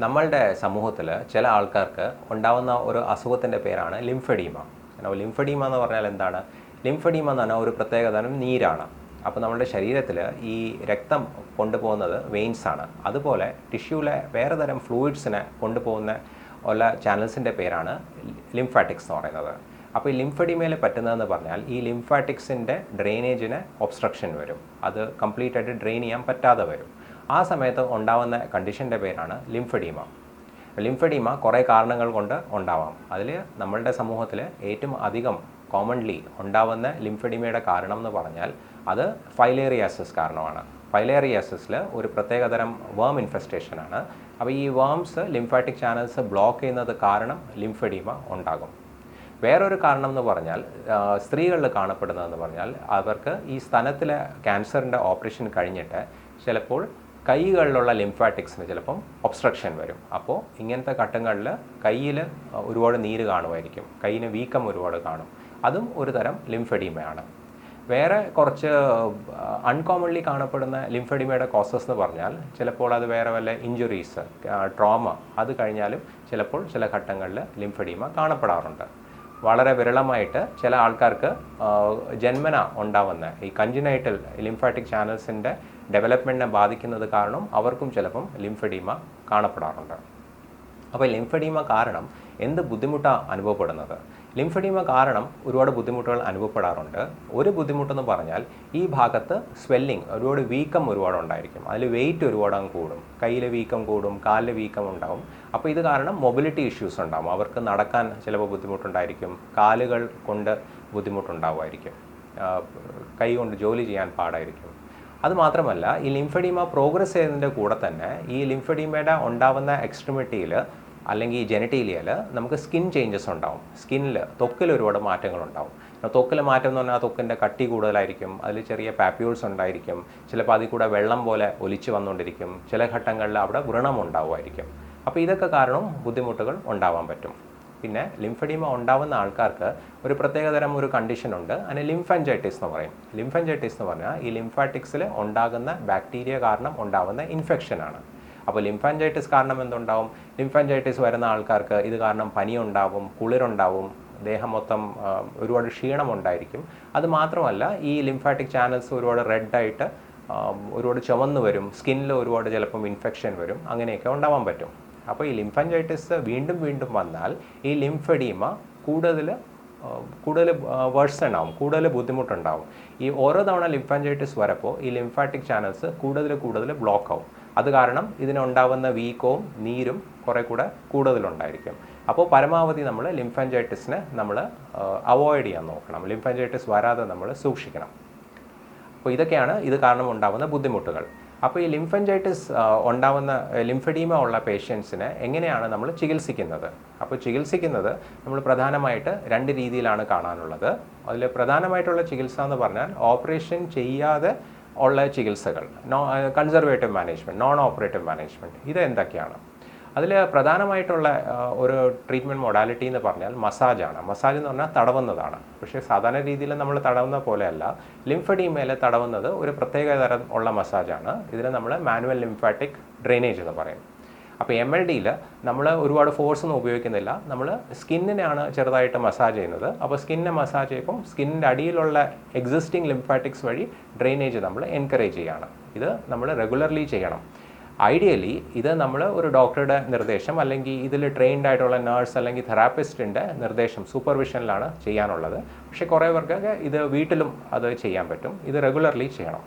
നമ്മളുടെ സമൂഹത്തിൽ ചില ആൾക്കാർക്ക് ഉണ്ടാകുന്ന ഒരു അസുഖത്തിന്റെ പേരാണ് ലിംഫെഡീമ. ലിംഫഡീമ എന്ന് പറഞ്ഞാൽ എന്താണ്? ലിംഫഡീമ എന്ന് പറഞ്ഞാൽ ഒരു പ്രത്യേകതരം നീരാണ്. അപ്പോൾ നമ്മുടെ ശരീരത്തിൽ ഈ രക്തം കൊണ്ടുപോകുന്നത് വെയിൻസ് ആണ്. അതുപോലെ ടിഷ്യൂലെ വേറെ തരം ഫ്ലൂയിഡ്സിനെ കൊണ്ടുപോകുന്ന ഉള്ള ചാനൽസിന്റെ പേരാണ് ലിംഫാറ്റിക്സ് എന്ന് പറയുന്നത്. അപ്പോൾ ഈ ലിംഫഡിമയിൽ പറ്റുന്നതെന്ന് പറഞ്ഞാൽ ഈ ലിംഫാറ്റിക്സിന്റെ ഡ്രെയിനേജിന് ഒബ്സ്ട്രക്ഷൻ വരും. അത് കംപ്ലീറ്റായിട്ട് ഡ്രെയിൻ ചെയ്യാൻ പറ്റാതെ വരും. ആ സമയത്ത് ഉണ്ടാവുന്ന കണ്ടീഷന്റെ പേരാണ് ലിംഫഡീമ ലിംഫഡീമ കുറേ കാരണങ്ങൾ കൊണ്ട് ഉണ്ടാവാം. അതിൽ നമ്മളുടെ സമൂഹത്തിൽ ഏറ്റവും അധികം കോമൺലി ഉണ്ടാവുന്ന ലിംഫഡീമയുടെ കാരണം എന്ന് പറഞ്ഞാൽ അത് ഫൈലേറിയാസിസ് കാരണമാണ്. ഫൈലേറിയാസിസിൽ ഒരു പ്രത്യേകതരം വേം ഇൻഫെസ്റ്റേഷൻ ആണ്. അപ്പോൾ ഈ വേംസ് ലിംഫാറ്റിക് ചാനൽസ് ബ്ലോക്ക് ചെയ്യുന്നത് കാരണം ലിംഫഡീമ ഉണ്ടാകും. വേറൊരു കാരണം എന്ന് പറഞ്ഞാൽ സ്ത്രീകളിൽ കാണപ്പെടുന്നതെന്ന് പറഞ്ഞാൽ അവർക്ക് ഈ സ്തനത്തിലെ ക്യാൻസറിന്റെ ഓപ്പറേഷൻ കഴിഞ്ഞിട്ട് ചിലപ്പോൾ കൈകളിലുള്ള ലിംഫാറ്റിക്സിന് ചിലപ്പം ഒബ്സ്ട്രക്ഷൻ വരും. അപ്പോൾ ഇങ്ങനത്തെ ഘട്ടങ്ങളിൽ കയ്യിൽ ഒരുപാട് നീര് കാണുമായിരിക്കും. കയ്യിന് വീക്കം ഒരുപാട് കാണും. അതും ഒരു തരം ലിംഫെഡീമയാണ്. വേറെ കുറച്ച് അൺകോമൺലി കാണപ്പെടുന്ന ലിംഫെഡിമയുടെ കോസസ് എന്ന് പറഞ്ഞാൽ ചിലപ്പോൾ അത് വേറെ വല്ല ഇഞ്ചുറീസ് ട്രോമ അത് കഴിഞ്ഞാലും ചിലപ്പോൾ ചില ഘട്ടങ്ങളിൽ ലിംഫെഡിമ കാണപ്പെടാറുണ്ട്. വളരെ വിരളമായിട്ട് ചില ആൾക്കാർക്ക് ജന്മന ഉണ്ടാവുന്ന ഈ കഞ്ചിനൈറ്റൽ ലിംഫാറ്റിക് ചാനൽസിന്റെ ഡെവലപ്മെന്റിനെ ബാധിക്കുന്നത് കാരണം അവർക്കും ചിലപ്പം ലിംഫഡീമ കാണപ്പെടാറുണ്ട്. അപ്പോൾ ലിംഫഡീമ കാരണം എന്ത് ബുദ്ധിമുട്ടാണ് അനുഭവപ്പെടുന്നത്? ലിംഫഡീമ കാരണം ഒരുപാട് ബുദ്ധിമുട്ടുകൾ അനുഭവപ്പെടാറുണ്ട്. ഒരു ബുദ്ധിമുട്ടെന്ന് പറഞ്ഞാൽ ഈ ഭാഗത്ത് സ്വെല്ലിങ് ഒരുപാട് വീക്കം ഒരുപാട് ഉണ്ടായിരിക്കും. അതിൽ വെയിറ്റ് ഒരുപാട് അങ്ങ് കൂടും. കയ്യിലെ വീക്കം കൂടും കാലിലെ വീക്കം ഉണ്ടാവും. അപ്പോൾ ഇത് കാരണം മൊബിലിറ്റി ഇഷ്യൂസ് ഉണ്ടാവും. അവർക്ക് നടക്കാൻ ചിലപ്പോൾ ബുദ്ധിമുട്ടുണ്ടായിരിക്കും. കാലുകൾ കൊണ്ട് ബുദ്ധിമുട്ടുണ്ടാവുമായിരിക്കും. കൈ കൊണ്ട് ജോലി ചെയ്യാൻ പാടായിരിക്കും. അത് മാത്രമല്ല ഈ ലിംഫഡീമ പ്രോഗ്രസ് ചെയ്യുന്നതിന്റെ കൂടെ തന്നെ ഈ ലിംഫഡീമയുടെ ഉണ്ടാവുന്ന എക്സ്ട്രിമിറ്റിയിൽ അല്ലെങ്കിൽ ഈ ജെനറ്റീലിയൽ നമുക്ക് സ്കിൻ ചേഞ്ചസ് ഉണ്ടാവും. സ്കിന്നിൽ തൊക്കിൽ ഒരുപാട് മാറ്റങ്ങൾ ഉണ്ടാവും. ത്വക്കിൽ മാറ്റം എന്ന് പറഞ്ഞാൽ ത്വക്കിന്റെ കട്ടി കൂടുതലായിരിക്കും അതിൽ ചെറിയ പാപ്യൂൾസ് ഉണ്ടായിരിക്കും ചിലപ്പോൾ അതിൽ കൂടെ വെള്ളം പോലെ ഒലിച്ചു വന്നുകൊണ്ടിരിക്കും ചില ഘട്ടങ്ങളിൽ അവിടെ വ്രണം ഉണ്ടാവുമായിരിക്കും അപ്പോൾ ഇതൊക്കെ കാരണം ബുദ്ധിമുട്ടുകൾ ഉണ്ടാവാൻ പറ്റും. പിന്നെ ലിംഫഡീമ ഉണ്ടാവുന്ന ആൾക്കാർക്ക് ഒരു പ്രത്യേകതരം ഒരു കണ്ടീഷൻ ഉണ്ട്. അതിന് ലിംഫാൻജൈറ്റിസ് എന്ന് പറയും. ലിംഫാൻജൈറ്റിസ് എന്ന് പറഞ്ഞാൽ ഈ ലിംഫാറ്റിക്സിൽ ഉണ്ടാകുന്ന ബാക്ടീരിയ കാരണം ഉണ്ടാകുന്ന ഇൻഫെക്ഷനാണ് അപ്പോൾ ലിംഫാഞ്ചൈറ്റിസ് കാരണം എന്തുണ്ടാവും? ലിംഫാഞ്ചൈറ്റിസ് വരുന്ന ആൾക്കാർക്ക് ഇത് കാരണം പനി ഉണ്ടാവും കുളിരുണ്ടാവും ദേഹം മൊത്തം ഒരുപാട് ക്ഷീണമുണ്ടായിരിക്കും അത് മാത്രമല്ല ഈ ലിംഫാറ്റിക് ചാനൽസ് ഒരുപാട് റെഡായിട്ട് ഒരുപാട് ചുവന്നു വരും. സ്കിന്നിൽ ഒരുപാട് ചിലപ്പം ഇൻഫെക്ഷൻ വരും. അങ്ങനെയൊക്കെ ഉണ്ടാവാൻ പറ്റും. അപ്പോൾ ഈ ലിംഫൻജൈറ്റിസ് വീണ്ടും വീണ്ടും വന്നാൽ ഈ ലിംഫഡീമ കൂടുതൽ കൂടുതൽ വേഴ്സൺ ആവും കൂടുതൽ ബുദ്ധിമുട്ടുണ്ടാവും. ഈ ഓരോ തവണ ലിംഫാൻജൈറ്റിസ് വരപ്പോൾ ഈ ലിംഫാറ്റിക് ചാനൽസ് കൂടുതൽ കൂടുതൽ ബ്ലോക്ക് ആവും അത് കാരണം ഇതിനുണ്ടാവുന്ന വീക്കവും നീരും കുറെ കൂടെ കൂടുതലുണ്ടായിരിക്കും. അപ്പോൾ പരമാവധി നമ്മൾ ലിംഫാൻജൈറ്റിസിനെ നമ്മൾ അവോയ്ഡ് ചെയ്യാൻ നോക്കണം. ലിംഫാൻജൈറ്റിസ് വരാതെ നമ്മൾ സൂക്ഷിക്കണം. അപ്പോൾ ഇതൊക്കെയാണ് ഇത് കാരണം ഉണ്ടാകുന്ന ബുദ്ധിമുട്ടുകൾ. അപ്പോൾ ഈ ലിംഫൻജൈറ്റിസ് ഉണ്ടാവുന്ന ലിംഫഡീമ ഉള്ള പേഷ്യൻസിനെ എങ്ങനെയാണ് നമ്മൾ ചികിത്സിക്കുന്നത്? അപ്പോൾ ചികിത്സിക്കുന്നത് നമ്മൾ പ്രധാനമായിട്ട് രണ്ട് രീതിയിലാണ് കാണാനുള്ളത്. അതിൽ പ്രധാനമായിട്ടുള്ള ചികിത്സ എന്ന് പറഞ്ഞാൽ ഓപ്പറേഷൻ ചെയ്യാതെ ഉള്ള ചികിത്സകൾ no conservative management non operative management ഇത് എന്തൊക്കെയാണ്? അതിൽ പ്രധാനമായിട്ടുള്ള ഒരു ട്രീറ്റ്മെന്റ് മൊഡാലിറ്റി എന്ന് പറഞ്ഞാൽ മസാജാണ് മസാജ് എന്ന് പറഞ്ഞാൽ തടവുന്നതാണ്. പക്ഷേ സാധാരണ രീതിയിൽ നമ്മൾ തടവുന്ന പോലെയല്ല. ലിംഫഡീമയിലെ തടവുന്നത് ഒരു പ്രത്യേക തരം ഉള്ള മസാജാണ് ഇതിനെ നമ്മൾ മാനുവൽ ലിംഫാറ്റിക് ഡ്രെയിനേജ് എന്ന് പറയും. അപ്പോൾ എം എൽ ഡിയിൽ നമ്മൾ ഒരുപാട് ഫോഴ്സ് ഒന്നും ഉപയോഗിക്കുന്നില്ല. നമ്മൾ സ്കിന്നിനെയാണ് ചെറുതായിട്ട് മസാജ് ചെയ്യുന്നത്. അപ്പോൾ സ്കിന്നിനെ മസാജ് ചെയ്യുമ്പോൾ സ്കിന്നിന്റെ അടിയിലുള്ള എക്സിസ്റ്റിംഗ് ലിംഫാറ്റിക്സ് വഴി ഡ്രെയിനേജ് നമ്മൾ എൻകറേജ് ചെയ്യുകയാണ് ഇത് നമ്മൾ റെഗുലർലി ചെയ്യണം. ഐഡിയലി ഇത് നമ്മൾ ഒരു ഡോക്ടറുടെ നിർദ്ദേശം അല്ലെങ്കിൽ ഇതിൽ ട്രെയിൻഡ് ആയിട്ടുള്ള നേഴ്സ് അല്ലെങ്കിൽ തെറാപ്പിസ്റ്റിന്റെ നിർദ്ദേശം സൂപ്പർവിഷനിലാണ് ചെയ്യാനുള്ളത്. പക്ഷേ കുറേ പേർക്കൊക്കെ ഇത് വീട്ടിലും അത് ചെയ്യാൻ പറ്റും. ഇത് റെഗുലർലി ചെയ്യണം.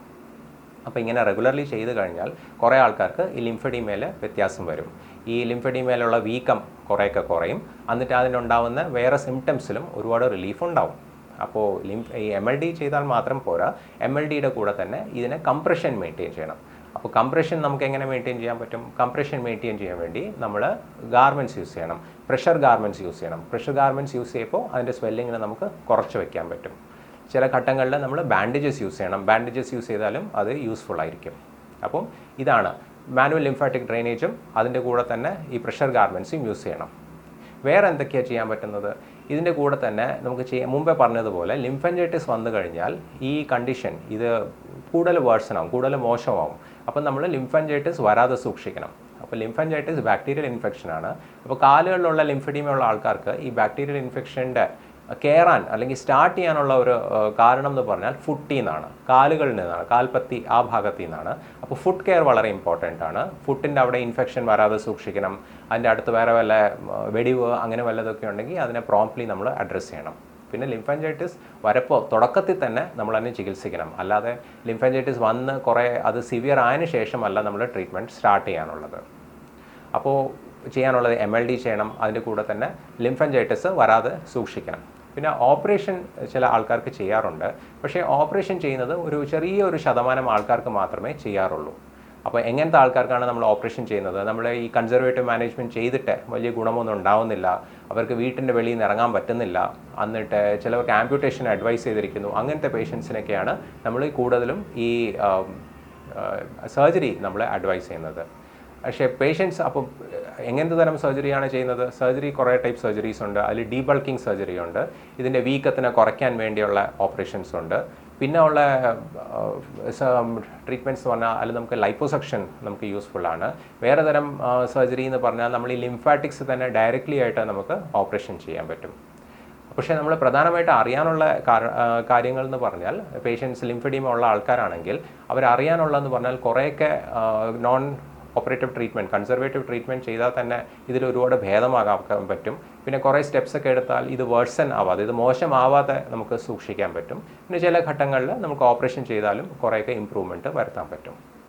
അപ്പോൾ ഇങ്ങനെ റെഗുലർലി ചെയ്ത് കഴിഞ്ഞാൽ കുറേ ആൾക്കാർക്ക് ഈ ലിംഫഡിമേൽ വ്യത്യാസം വരും. ഈ ലിംഫഡിമേലുള്ള വീക്കം കുറേയൊക്കെ കുറയും. എന്നിട്ട് അതിനുണ്ടാവുന്ന വേറെ സിംറ്റംസിലും ഒരുപാട് റിലീഫ് ഉണ്ടാവും. അപ്പോൾ ലിംഫ് ഈ എം എൽ ഡി ചെയ്താൽ മാത്രം പോരാ എം എൽ ഡിയുടെ കൂടെ തന്നെ ഇതിനെ കംപ്രഷൻ മെയിന്റെയിൻ ചെയ്യണം. അപ്പോൾ കംപ്രഷൻ നമുക്ക് എങ്ങനെ മെയിന്റെയിൻ ചെയ്യാൻ പറ്റും? കംപ്രഷൻ മെയിന്റെയിൻ ചെയ്യാൻ വേണ്ടി നമ്മൾ ഗാർമെന്റ്സ് യൂസ് ചെയ്യണം. പ്രഷർ ഗാർമെന്റ്സ് യൂസ് ചെയ്യണം. പ്രഷർ ഗാർമെന്റ്സ് യൂസ് ചെയ്യുമ്പോൾ അതിന്റെ സ്വെല്ലിങ്ങിനെ നമുക്ക് കുറച്ച് വയ്ക്കാൻ പറ്റും. ചില ഘട്ടങ്ങളിൽ നമ്മൾ ബാൻഡേജസ് യൂസ് ചെയ്യണം. ബാൻഡേജസ് യൂസ് ചെയ്താലും അത് യൂസ്ഫുൾ ആയിരിക്കും. അപ്പം ഇതാണ് മാനുവൽ ലിംഫാറ്റിക് ഡ്രെയിനേജും അതിന്റെ കൂടെ തന്നെ ഈ പ്രഷർ ഗാർമെന്റ്സും യൂസ് ചെയ്യണം. വേറെ എന്തൊക്കെയാണ് ചെയ്യാൻ പറ്റുന്നത്? ഇതിന്റെ കൂടെ തന്നെ നമുക്ക് ചെയ്യാൻ മുമ്പേ പറഞ്ഞതുപോലെ ലിംഫൻജൈറ്റിസ് വന്നു കഴിഞ്ഞാൽ ഈ കണ്ടീഷൻ ഇത് കൂടുതൽ വേഴ്സനാവും കൂടുതൽ മോശമാവും. അപ്പം നമ്മൾ ലിംഫൻജൈറ്റിസ് വരാതെ സൂക്ഷിക്കണം. അപ്പോൾ ലിംഫൻജൈറ്റിസ് ബാക്ടീരിയൽ ഇൻഫെക്ഷൻ ആണ്. അപ്പോൾ കാലുകളിലുള്ള ലിംഫഡീമ ഉള്ള ആൾക്കാർക്ക് ഈ ബാക്ടീരിയൽ ഇൻഫെക്ഷന്റെ കയറാൻ അല്ലെങ്കിൽ സ്റ്റാർട്ട് ചെയ്യാനുള്ള ഒരു കാരണം എന്ന് പറഞ്ഞാൽ ഫുട്ടിൽ നിന്നാണ്. കാലുകളിൽ നിന്നാണ്. കാൽപ്പത്തി ആ ഭാഗത്തു നിന്നാണ്. അപ്പോൾ ഫുഡ് കെയർ വളരെ ഇമ്പോർട്ടന്റ് ആണ്. ഫുട്ടിന്റെ അവിടെ ഇൻഫെക്ഷൻ വരാതെ സൂക്ഷിക്കണം. അതിന്റെ അടുത്ത് വേറെ വല്ല വെടിവ് അങ്ങനെ വല്ലതൊക്കെ ഉണ്ടെങ്കിൽ അതിനെ പ്രോംപ്റ്റ്ലി നമ്മൾ അഡ്രസ്സ് ചെയ്യണം. പിന്നെ ലിംഫാൻജൈറ്റിസ് വരപ്പോൾ തുടക്കത്തിൽ തന്നെ നമ്മൾ അതിനെ ചികിത്സിക്കണം. അല്ലാതെ ലിംഫാൻജൈറ്റിസ് വന്ന് കുറേ അത് സിവിയർ ആയതിനു ശേഷമല്ല നമ്മൾ ട്രീറ്റ്മെന്റ് സ്റ്റാർട്ട് ചെയ്യാനുള്ളത്. അപ്പോൾ ചെയ്യാനുള്ളത് എം എൽ ഡി ചെയ്യണം. അതിന്റെ കൂടെ തന്നെ ലിംഫൻജൈറ്റിസ് വരാതെ സൂക്ഷിക്കണം. പിന്നെ ഓപ്പറേഷൻ ചില ആൾക്കാർക്ക് ചെയ്യാറുണ്ട്. പക്ഷേ ഓപ്പറേഷൻ ചെയ്യുന്നത് ഒരു ചെറിയ ഒരു ശതമാനം ആൾക്കാർക്ക് മാത്രമേ ചെയ്യാറുള്ളൂ. അപ്പോൾ എങ്ങനത്തെ ആൾക്കാർക്കാണ് നമ്മൾ ഓപ്പറേഷൻ ചെയ്യുന്നത്? നമ്മൾ ഈ കൺസർവേറ്റീവ് മാനേജ്മെന്റ് ചെയ്തിട്ട് വലിയ ഗുണമൊന്നും ഉണ്ടാവുന്നില്ല. അവർക്ക് വീട്ടിന്റെ വെളിയിൽ നിന്ന് ഇറങ്ങാൻ പറ്റുന്നില്ല. എന്നിട്ട് ചിലവർക്ക് ആംപ്യൂട്ടേഷൻ അഡ്വൈസ് ചെയ്തിരിക്കുന്നു. അങ്ങനത്തെ പേഷ്യൻസിനൊക്കെയാണ് നമ്മൾ കൂടുതലും ഈ സർജറി നമ്മൾ അഡ്വൈസ് ചെയ്യുന്നത്. പക്ഷേ പേഷ്യൻസ് അപ്പം എങ്ങനത്തെ തരം സർജറിയാണ് ചെയ്യുന്നത്? സർജറി കുറേ ടൈപ്പ് സർജറീസ് ഉണ്ട്. അതിൽ ഡീബൾക്കിംഗ് സർജറി ഉണ്ട്. ഇതിന്റെ വീക്കത്തിനെ കുറയ്ക്കാൻ വേണ്ടിയുള്ള ഓപ്പറേഷൻസ് ഉണ്ട്. പിന്നെ ഉള്ള ട്രീറ്റ്മെന്റ്സ് പറഞ്ഞാൽ അതിൽ നമുക്ക് ലൈപ്പോസക്ഷൻ നമുക്ക് യൂസ്ഫുൾ ആണ്. വേറെ തരം സർജറി എന്ന് പറഞ്ഞാൽ നമ്മൾ ഈ ലിംഫാറ്റിക്സ് തന്നെ ഡയറക്റ്റ്ലി ആയിട്ട് നമുക്ക് ഓപ്പറേഷൻ ചെയ്യാൻ പറ്റും. പക്ഷേ നമ്മൾ പ്രധാനമായിട്ട് അറിയാനുള്ള കാര- കാര്യങ്ങൾ എന്ന് പറഞ്ഞാൽ പേഷ്യൻസ് ലിംഫഡീമ ഉള്ള ആൾക്കാരാണെങ്കിൽ അവരറിയാനുള്ളതെന്ന് പറഞ്ഞാൽ കുറേയൊക്കെ non operative treatment conservative treatment ചെയ്താൽ തന്നെ ഇതിൽ ഒരുപാട് ഭേദമാകാൻ പറ്റും. പിന്നെ കുറേ സ്റ്റെപ്സ് ഒക്കെ എടുത്താൽ ഇത് വേഴ്സൺ ആവാതെ ഇത് മോശമാവാതെ നമുക്ക് സൂക്ഷിക്കാൻ പറ്റും. പിന്നെ ചില ഘട്ടങ്ങളിൽ നമുക്ക് ഓപ്പറേഷൻ ചെയ്താലും കുറേയൊക്കെ ഇമ്പ്രൂവ്മെന്റ് വരുത്താൻ പറ്റും.